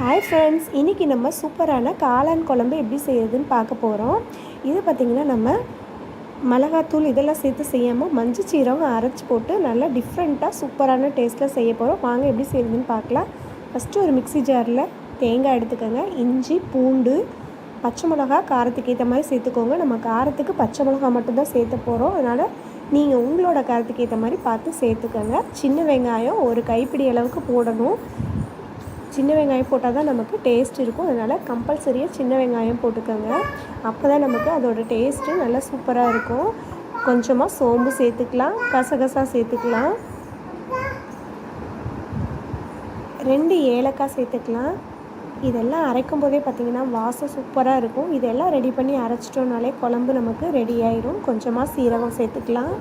Hi friends இன்றைக்கி நம்ம சூப்பரான காளான் குழம்பு எப்படி செய்யறதுன்னு பார்க்க போகிறோம் இது பார்த்திங்கன்னா நம்ம மிளகாத்தூள் இதெல்லாம் சேர்த்து செய்யாமல் மஞ்சள் சீரகம் அரைச்சி போட்டு நல்லா டிஃப்ரெண்ட்டாக சூப்பரான டேஸ்ட்டில் செய்ய போகிறோம் வாங்க எப்படி செய்கிறதுன்னு பார்க்கலாம். ஃபஸ்ட்டு ஒரு மிக்ஸி ஜாரில் தேங்காய் எடுத்துக்கோங்க. இஞ்சி பூண்டு பச்சை மிளகா காரத்துக்கு ஏற்ற மாதிரி சேர்த்துக்கோங்க. நம்ம காரத்துக்கு பச்சை மிளகா மட்டும்தான் சேர்த்த போகிறோம் அதனால் நீங்கள் உங்களோட காரத்துக்கு ஏற்ற மாதிரி பார்த்து சேர்த்துக்கோங்க. சின்ன வெங்காயம் ஒரு கைப்பிடி அளவுக்கு போடணும். சின்ன வெங்காயம் போட்டால் தான் நமக்கு டேஸ்ட் இருக்கும். அதனால் கம்பல்சரியாக சின்ன வெங்காயம் போட்டுக்கோங்க. அப்போ தான் நமக்கு அதோட டேஸ்ட்டு நல்லா சூப்பராக இருக்கும். கொஞ்சமாக சோம்பு சேர்த்துக்கலாம். கசகசா சேர்த்துக்கலாம். ரெண்டு ஏலக்காய் சேர்த்துக்கலாம். இதெல்லாம் அரைக்கும் போதே பார்த்திங்கன்னா வாசம் சூப்பராக இருக்கும். இதெல்லாம் ரெடி பண்ணி அரைச்சிட்டோம்னாலே குழம்பு நமக்கு ரெடி ஆயிரும். கொஞ்சமாக சீரகம் சேர்த்துக்கலாம்.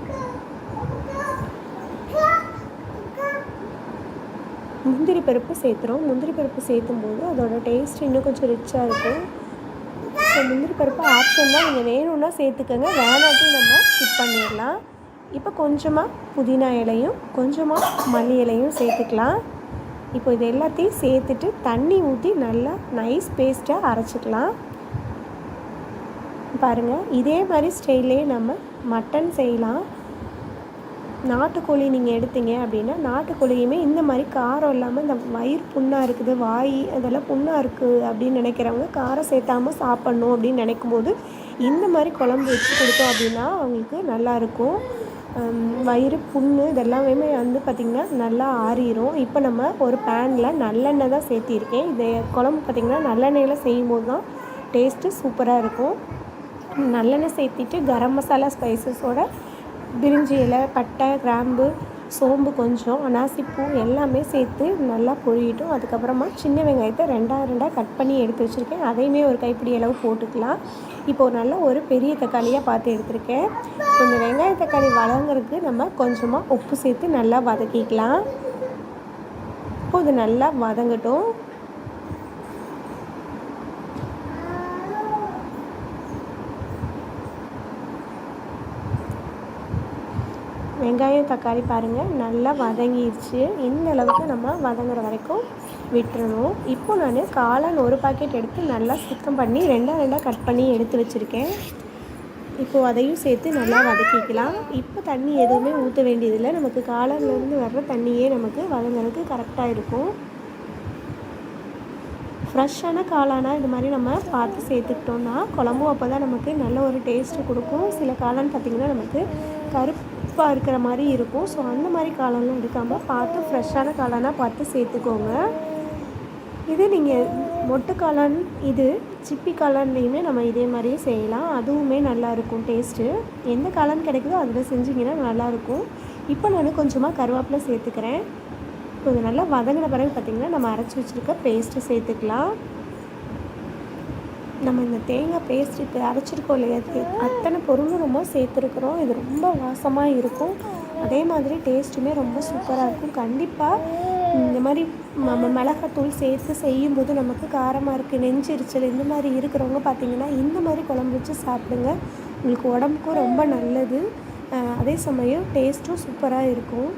முந்திரி பருப்பு சேர்த்துறோம். முந்திரி பருப்பு சேர்த்தும் போது அதோட டேஸ்ட் இன்னும் கொஞ்சம் ரிச்சாக இருக்கும். ஸோ முந்திரி பருப்பு ஆப்ஷன் தான். நீங்கள் வேணும்னா சேர்த்துக்கோங்க. வேணாட்டி நம்ம ஸ்கிப் பண்ணிடலாம். இப்போ கொஞ்சமாக புதினா இலையும் கொஞ்சமாக மல்லி இலையும் சேர்த்துக்கலாம். இப்போ இது எல்லாத்தையும் சேர்த்துட்டு தண்ணி ஊற்றி நல்லா நைஸ் பேஸ்ட்டாக அரைச்சிக்கலாம். பாருங்கள் இதே மாதிரி ஸ்டைல்லே நம்ம மட்டன் செய்யலாம். நாட்டுக்கோழி நீங்கள் எடுத்தீங்க அப்படின்னா நாட்டுக்கோழியுமே இந்த மாதிரி காரம் இல்லாமல் இந்த வயிறு புண்ணாக இருக்குது வாய் அதெல்லாம் புண்ணாக இருக்குது அப்படின்னு நினைக்கிறவங்க காரம் சேர்த்தாமல் சாப்பிட்ணும் அப்படின்னு நினைக்கும் போது இந்த மாதிரி குழம்பு வச்சு கொடுத்தோம் அப்படின்னா அவங்களுக்கு நல்லாயிருக்கும் வயிறு புண்ணு இதெல்லாமே வந்து பார்த்திங்கன்னா நல்லா ஆறிடும் இப்போ நம்ம ஒரு பேனில் நல்லெண்ணெய் தான் சேர்த்திருக்கேன். இது குழம்பு பார்த்திங்கன்னா நல்லெண்ணெயில் செய்யும் போது தான் டேஸ்ட்டு சூப்பராக இருக்கும். நல்லெண்ணெய் சேர்த்திட்டு கரம் மசாலா ஸ்பைசஸோட பிரிஞ்சி இலை பட்டை கிராம்பு சோம்பு கொஞ்சம் அனாசிப்பூ எல்லாமே சேர்த்து நல்லா பொழியிட்டும் அதுக்கப்புறமா சின்ன வெங்காயத்தை ரெண்டாக ரெண்டாக கட் பண்ணி எடுத்து வச்சுருக்கேன். அதையுமே ஒரு கைப்பிடி அளவு போட்டுக்கலாம். இப்போது நல்லா ஒரு பெரிய தக்காளியாக பார்த்து எடுத்திருக்கேன். இந்த வெங்காய தக்காளி வதங்கிறதுக்கு நம்ம கொஞ்சமாக உப்பு சேர்த்து நல்லா வதக்கிக்கலாம். இப்போ இது நல்லா வதங்கட்டும். வெங்காயம் தக்காளி பாருங்கள் நல்லா வதங்கிடுச்சு இந்த அளவுக்கு நம்ம வதங்குற வரைக்கும் விட்டுறணும். இப்போ நான் காளான் ஒரு பாக்கெட் எடுத்து நல்லா சுத்தம் பண்ணி ரெண்டாக ரெண்டாக கட் பண்ணி எடுத்து வச்சுருக்கேன். இப்போது அதையும் சேர்த்து நல்லா வதக்கிக்கலாம். இப்போ தண்ணி எதுவுமே ஊற்ற வேண்டியதில்லை. நமக்கு காளான்லேருந்து வர்ற தண்ணியே நமக்கு வதங்குறதுக்கு கரெக்டாக இருக்கும். ஃப்ரெஷ்ஷான காளானாக இது மாதிரி நம்ம பார்த்து சேர்த்துக்கிட்டோம்னா குழம்பும் அப்போ தான் நமக்கு நல்ல ஒரு டேஸ்ட்டு கொடுக்கும். சில காளான் பார்த்திங்கன்னா நமக்கு கருப்பு கருப்பாக இருக்கிற மாதிரி இருக்கும். ஸோ அந்த மாதிரி காளான்லாம் எடுக்காமல் பார்த்து ஃப்ரெஷ்ஷான காளானாக பார்த்து சேர்த்துக்கோங்க. இது நீங்கள் மொட்டு காளான் இது சிப்பி காளான்லேயுமே நம்ம இதே மாதிரியே செய்யலாம். அதுவுமே நல்லாயிருக்கும் டேஸ்ட்டு எந்த காளான் கிடைக்குதோ அதில் செஞ்சிங்கன்னா நல்லாயிருக்கும் இப்போ நான் கொஞ்சமாக கருவேப்பிலை சேர்த்துக்கிறேன். கொஞ்சம் நல்லா வதங்கின பிறகு பார்த்திங்கன்னா நம்ம அரைச்சி வச்சுருக்க பேஸ்ட்டு சேர்த்துக்கலாம். நம்ம இந்த தேங்காய் பேஸ்ட் இப்போ அரைச்சிருக்கோம் இல்லையா? அத்தனை பொருளும் ரொம்ப சேர்த்துருக்குறோம். இது ரொம்ப வாசமாக இருக்கும். அதே மாதிரி டேஸ்ட்டுமே ரொம்ப சூப்பராக இருக்கும். கண்டிப்பாக இந்த மாதிரி நம்ம மிளகாத்தூள் சேர்த்து செய்யும்போது நமக்கு காரமாக இருக்குது நெஞ்செரிச்சல் இந்த மாதிரி இருக்கிறவங்க பார்த்திங்கன்னா இந்த மாதிரி குழம்பு வச்சு சாப்பிடுங்க. உங்களுக்கு உடம்புக்கும் ரொம்ப நல்லது. அதே சமயம் டேஸ்ட்டும் சூப்பராக இருக்கும்.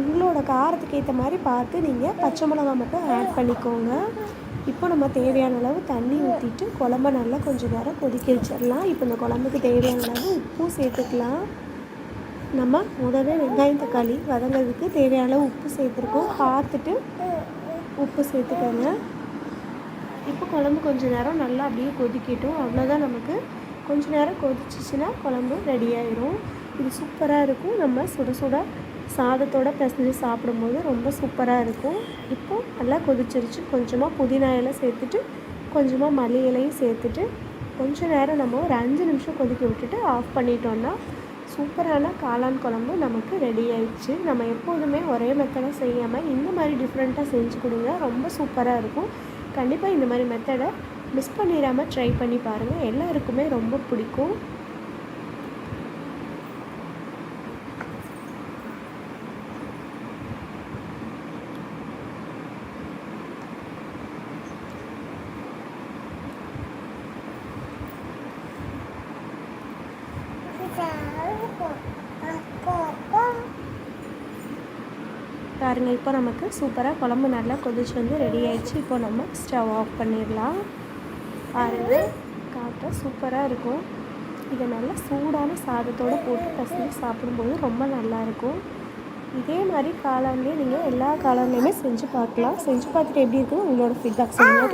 உங்களோட காரத்துக்கு ஏற்ற மாதிரி பார்த்து நீங்கள் பச்சை மிளகா மட்டும் ஆட் பண்ணிக்கோங்க. இப்போ நம்ம தேவையான அளவு தண்ணி ஊற்றிட்டு குழம்ப நல்லா கொஞ்சம் நேரம் கொதிக்க வச்சிடலாம். இப்போ இந்த குழம்புக்கு தேவையான அளவு உப்பும் சேர்த்துக்கலாம். நம்ம முதல்ல வெங்காயம் தக்காளி வதங்கிறதுக்கு தேவையான அளவு உப்பு சேர்த்துருக்கோம். பார்த்துட்டு உப்பு சேர்த்துக்கோங்க. இப்போ குழம்பு கொஞ்சம் நேரம் நல்லா அப்படியே கொதிக்கட்டும். அவ்வளோதான் நமக்கு. கொஞ்சம் நேரம் கொதிச்சிச்சின்னா குழம்பு ரெடி ஆயிரும். இது சூப்பராக இருக்கும். நம்ம சுட சுட சாதத்தோட பிசைஞ்சு சாப்பிடும்போது ரொம்ப சூப்பராக இருக்கும். இப்போது நல்லா கொதிச்சிருச்சு. கொஞ்சமாக புதினா இலை சேர்த்துட்டு கொஞ்சமாக மல்லி இலையும் சேர்த்துட்டு கொஞ்சம் நேரம் நம்ம ஒரு அஞ்சு நிமிஷம் கொதிக்க விட்டுட்டு ஆஃப் பண்ணிட்டோன்னா சூப்பரான காளான் குழம்பு நமக்கு ரெடி ஆயிடுச்சு. நம்ம எப்போதுமே ஒரே மெத்தடை செய்யாமல் இந்த மாதிரி டிஃப்ரெண்ட்டாக செஞ்சு கொடுங்க. ரொம்ப சூப்பராக இருக்கும். கண்டிப்பாக இந்த மாதிரி மெத்தடை மிஸ் பண்ணிடாமல் ட்ரை பண்ணி பாருங்கள் எல்லாருக்குமே ரொம்ப பிடிக்கும். பாருங்கள் இப்போ நமக்கு சூப்பராக குழம்பு நல்லா கொதிச்சு வந்து ரெடி ஆயிடுச்சு. இப்போ நம்ம ஸ்டவ் ஆஃப் பண்ணிடலாம். பாருங்கள் காட்டாக சூப்பராக இருக்கும். இதை நல்லா சூடான சாதத்தோடு போட்டு பசங்க சாப்பிடும்போது ரொம்ப நல்லாயிருக்கும் இதே மாதிரி காளான்லேயே நீங்கள் எல்லா காளான்லேயுமே செஞ்சு பார்க்கலாம். செஞ்சு பார்த்துட்டு எப்படி இருக்குன்னு உங்களோட ஃபீட்பேக் சொல்லுங்கள்